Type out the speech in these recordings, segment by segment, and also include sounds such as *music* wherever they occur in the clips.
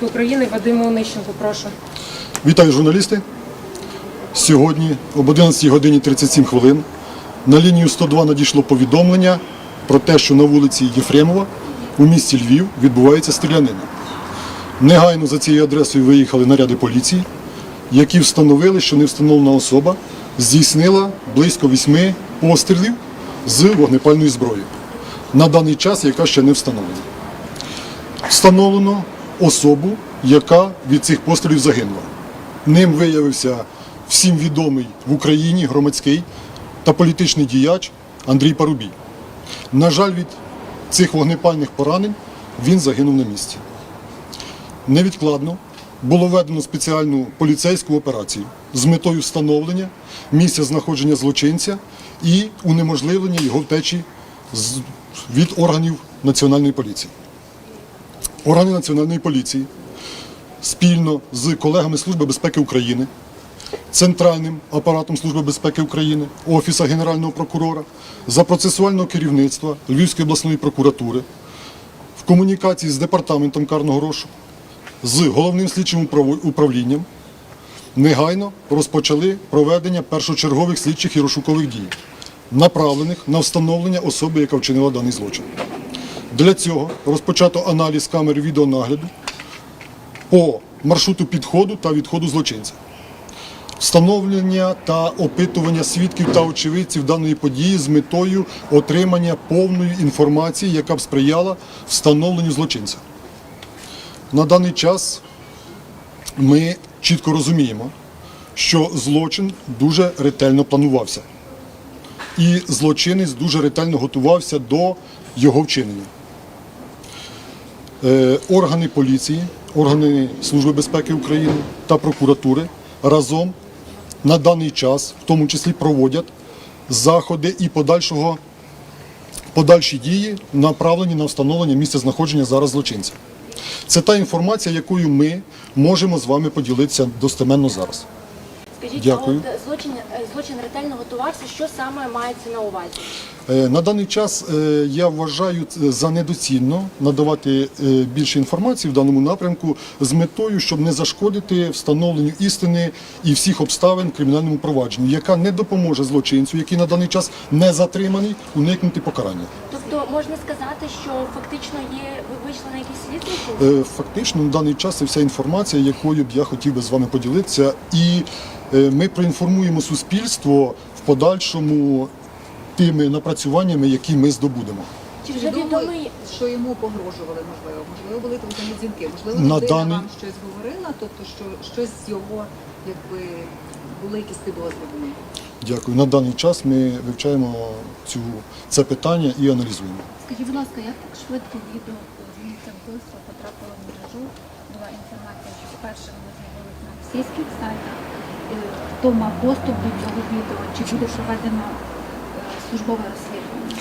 України Вадиму Онищенку, прошу. Вітаю журналісти. Сьогодні об 11 годині 37 хвилин на лінію 102 надійшло повідомлення про те, що на вулиці Єфремова у місті Львів відбувається стрілянина. Негайно за цією адресою виїхали наряди поліції, які встановили, що невстановлена особа здійснила близько вісьми пострілів з вогнепальної зброї. На даний час, яка ще не встановлена. Встановлено особу, яка від цих пострілів загинула. Ним виявився всім відомий в Україні громадський та політичний діяч Андрій Парубій. На жаль, від цих вогнепальних поранень він загинув на місці. Невідкладно було введено спеціальну поліцейську операцію з метою встановлення місця знаходження злочинця і унеможливлення його втечі від органів національної поліції. Органи національної поліції спільно з колегами Служби безпеки України, Центральним апаратом Служби безпеки України, Офіса Генерального прокурора, за процесуального керівництва Львівської обласної прокуратури, в комунікації з департаментом карного розшуку, з головним слідчим управлінням негайно розпочали проведення першочергових слідчих і розшукових дій, направлених на встановлення особи, яка вчинила даний злочин. Для цього розпочато аналіз камер відеонагляду по маршруту підходу та відходу злочинця. Встановлення та опитування свідків та очевидців даної події з метою отримання повної інформації, яка б сприяла встановленню злочинця. На даний час ми чітко розуміємо, що злочин дуже ретельно планувався. І злочинець дуже ретельно готувався до його вчинення. Е, Органи поліції, органи Служби безпеки України та прокуратури разом на даний час, в тому числі, проводять заходи і подальшого, подальші дії, направлені на встановлення місця знаходження зараз злочинця. Це та інформація, якою ми можемо з вами поділитися достеменно зараз. Скажіть, Дякую. а от злочин, е, злочин ретельно готувався, що саме мається на увазі? Е, На даний час е, я вважаю за недоцільно надавати більше інформації в даному напрямку з метою, щоб не зашкодити встановленню істини і всіх обставин кримінальному провадженні, яка не допоможе злочинцю, який на даний час не затриманий, уникнути покарання. Тобто можна сказати, що фактично є, ви вийшли на якийсь слід? Е, Фактично на даний час це вся інформація, якою б я хотів би з вами поділитися, і е, ми проінформуємо суспільство в подальшому тими напрацюваннями, які ми здобудемо. Чи вже відомо, що йому погрожували, можливо? Можливо, були телефонні дзвінки, можливо, На людина даний- вам щось говорила, тобто що щось з його, якби були якісь підозри. Дякую. На даний час ми вивчаємо цю, це питання і аналізуємо. Скажіть, будь ласка, як так швидко відео з місця вбивства потрапило в мережу? Була інформація, що вперше воно з'явилось на російських сайтах. Е, Хто мав доступ до цього відео? Чи буде проведено е, службове розслідування?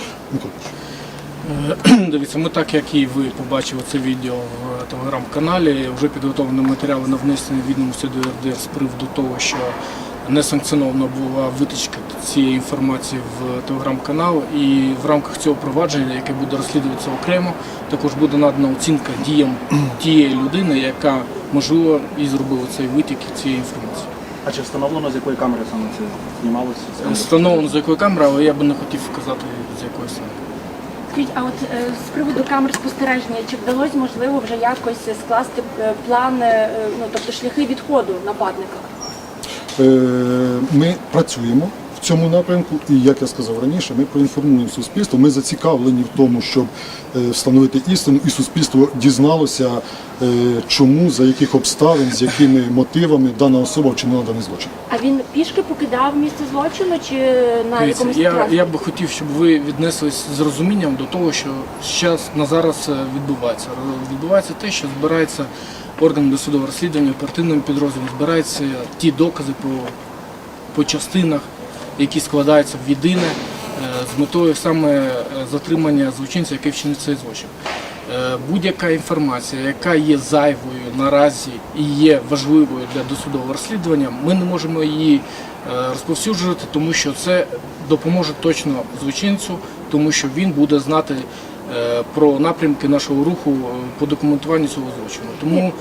Е, *clears throat* Дивіться, ми так як і ви побачили це відео в телеграм-каналі, вже підготовлені матеріали на внесення відомості до РД з приводу того, що несанкціонована була витичка цієї інформації в телеграм-канал. І в рамках цього провадження, яке буде розслідуватися окремо, також буде надана оцінка діям *clears throat* тієї людини, яка можливо і зробила цей витік цієї інформації. А чи встановлено, з якої камери саме це знімалося? Встановлено за якою камерою, але я би не хотів вказати з якої саме. Скажіть, а от е, з приводу камер спостереження, чи вдалося можливо вже якось скласти е, план, е, ну тобто шляхи відходу нападника? Е, Ми працюємо в цьому напрямку, і як я сказав раніше, ми проінформуємо суспільство. Ми зацікавлені в тому, щоб е, встановити істину, і суспільство дізналося, е, чому, за яких обставин, з якими мотивами дана особа вчинила даний злочин. А він пішки покидав місце злочину чи на Дивіться, якомусь я, я би хотів, щоб ви віднеслись з розумінням до того, що зараз на зараз е, відбувається. Відбувається те, що збирається орган досудового розслідування, оперативним підрозділом, збираються ті докази по, по частинах, які складаються в єдине е, з метою саме е, затримання злочинця, який вчинив цей злочин. Е, Будь-яка інформація, яка є зайвою наразі і є важливою для досудового розслідування, ми не можемо її розповсюджувати, тому що це допоможе точно злочинцю, тому що він буде знати про напрямки нашого руху е, по документуванню цього злочину. Тому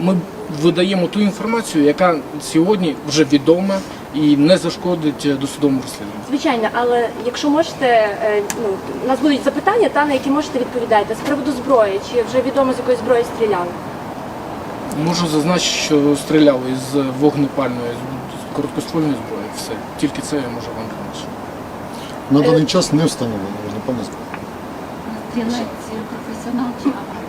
ми видаємо ту інформацію, яка сьогодні вже відома і не зашкодить е, досудовому розслідуванню. Звичайно, але якщо можете, е, ну у нас будуть запитання, та на які можете відповідати з приводу зброї, чи вже відомо з якої зброї стріляли? Можу зазначити, що стріляли із вогнепальної з короткоствольної зброї. Все тільки це я можу вам сказати. На Е, даний час не встановлено, напевно, зброю. Стрілець професіонал чи аматор?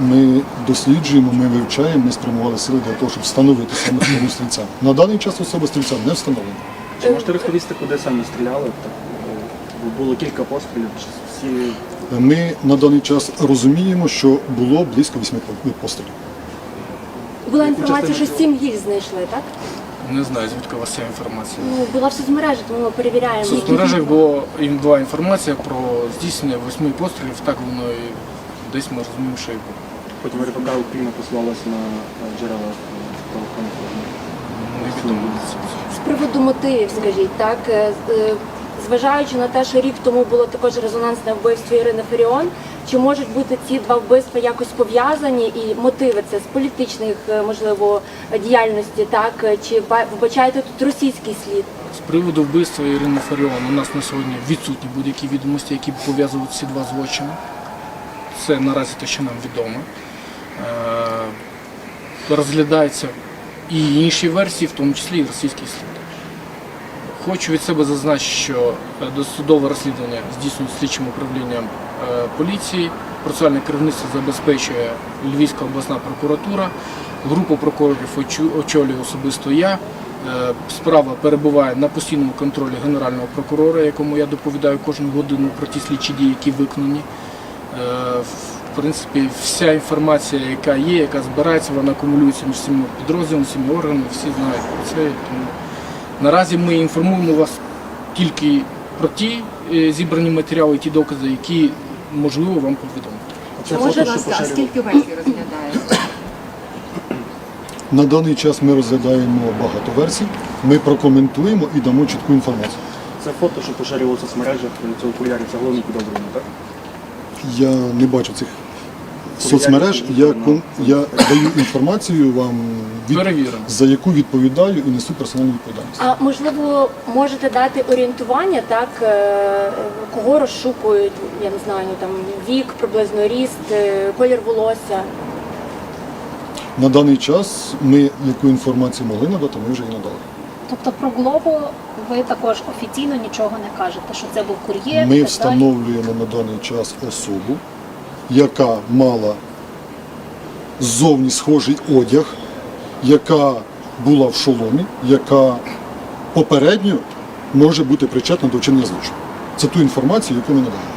Ми досліджуємо, ми вивчаємо, ми спрямували сили для того, щоб встановити саме особу стрільця. На даний час особа стрільця не встановлена. Чи можете розповісти, куди саме стріляли? Так, е, було кілька пострілів, чи всі Ми на даний час розуміємо, що було близько вісьми пострілів. Була інформація, що сім гільз знайшли, так? Не знаю, звідки у вас ця інформація. Ну була в соцмережі, тому ми перевіряємо. які- соцмережах було їм була інформація про здійснення восьми пострілів, так воно і десь ми розуміємо, що і було. потім РПК Україна посилалася на джерела е. Невідомо. З приводу мотивів, скажіть, так е, е, зважаючи на те, що рік тому було також резонансне вбивство Ірини Феріон, чи можуть бути ці два вбивства якось пов'язані і мотиви це з політичних, е, можливо, діяльності, так чи ба- вбачаєте тут російський слід? З приводу вбивства Ірини Фаріон у нас на сьогодні відсутні будь-які відомості, які б пов'язують ці два злочини. Це наразі те, що нам відомо. Е, Розглядаються і інші версії, в тому числі і російський слід. Хочу від себе зазначити, що е, досудове розслідування здійснює слідчим управлінням е, поліції. Процесуальне керівництво забезпечує Львівська обласна прокуратура. Групу прокурорів очолюю особисто я. Е, Справа перебуває на постійному контролі генерального прокурора, якому я доповідаю кожну годину про ті слідчі дії, які виконані. В принципі, вся інформація, яка є, яка збирається, вона акумулюється між всіма підрозділами, всіма органами, всі знають про це. Тому наразі ми інформуємо вас тільки про ті е, зібрані матеріали, ті докази, які можливо вам повідомити. Це Може, фото, Будь що ласка, а скільки версій розглядаєте? На даний час ми розглядаємо багато версій. Ми прокоментуємо і дамо чітку інформацію. Це фото, що поширювало в соцмережах цього кулярі, це головний підозрюваний, так? Я не бачу цих соцмереж. Я, кон- я даю інформацію вам, від- за яку відповідаю і несу персональну відповідальність. А можливо, можете дати орієнтування, так е, кого розшукують, я не знаю, там вік, приблизно ріст, е, колір волосся. На даний час ми яку інформацію могли надати, ми вже її надали. Тобто про Глобу ви також офіційно нічого не кажете, що це був кур'єр. і так Ми далі? встановлюємо на даний час особу, яка мала ззовні схожий одяг, яка була в шоломі, яка попередньо може бути причетна до вчинення злочину. Це ту інформацію, яку ми надаємо.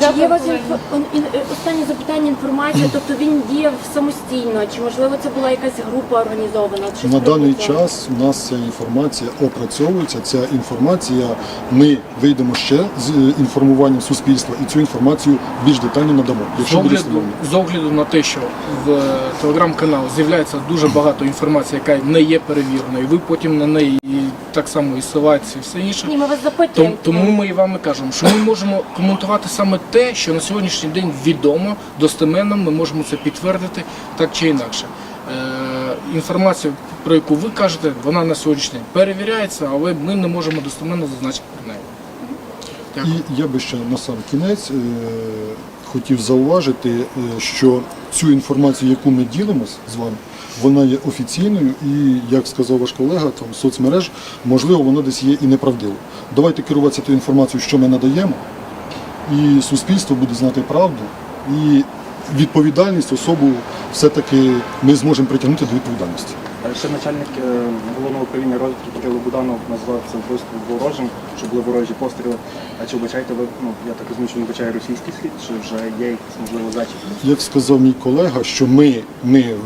Чи є у вас інфо- ін- е, останнє запитання інформація? Тобто він діяв самостійно, чи можливо це була якась група організована? Щось На даний час у нас ця інформація опрацьовується. Ця інформація ми вийдемо ще з е, інформуванням суспільства і цю інформацію більш детально надамо. З Якщо буде огляду, встановлено. з огляду на те, що в е, телеграм-канал з'являється дуже багато інформації, яка не є перевіреною, ви потім на неї і так само і ссилаєтеся і все інше. Ні, ми вас Тому, запитуємо. тому ми і вам і кажемо, що ми можемо коментувати саме те, що на сьогоднішній день відомо, достеменно, ми можемо це підтвердити так чи інакше. Е, інформація, про яку ви кажете, вона на сьогоднішній день перевіряється, але ми не можемо достеменно зазначити про неї. Дякую. І я би ще на сам кінець е, хотів зауважити, е, що цю інформацію, яку ми ділимось з вами, вона є офіційною і, як сказав ваш колега, там соцмереж, можливо, вона десь є і неправдивою. Давайте керуватися тою інформацією, що ми надаємо, і суспільство буде знати правду, і відповідальність особу все-таки ми зможемо притягнути до відповідальності. Ще начальник е, головного управління розвідки Кирило Буданов назвав це вбивство ворожим, що були ворожі постріли. А чи вбачаєте ви, ну я так розумію, що він вбачає російський слід, чи вже є якісь можливо зачіпки? Як сказав мій колега, що ми, ми е,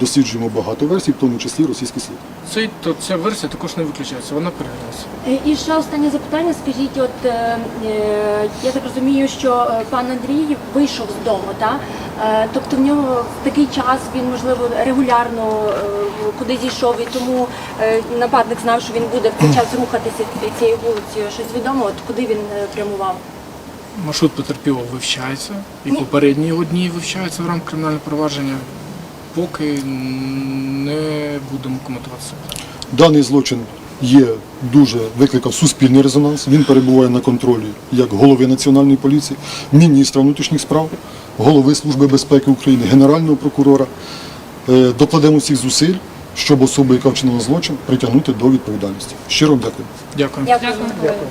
досліджуємо багато версій, в тому числі російський слід. Цей, то ця версія також не виключається, вона перевіряється. Е, І ще останнє запитання. Скажіть, от е, я так розумію, що пан Андрій вийшов з дому, так? Е, тобто в нього в такий час він можливо регулярно е, куди зійшов, і тому е, нападник знав, що він буде в цей час рухатися цією вулицею. Щось відомо, от куди він е, прямував? Маршрут потерпілого вивчається, і попередні його дні вивчаються в рамках кримінального провадження. Поки не будемо коментувати це. Даний злочин є дуже викликав суспільний резонанс. Він перебуває на контролі як голови національної поліції, міністра внутрішніх справ, голови Служби безпеки України, генерального прокурора. Е, Докладемо всіх зусиль, щоб особу, яка вчинила злочин, притягнути до відповідальності. Щиро дякую. дякую. Дякую. Дякую.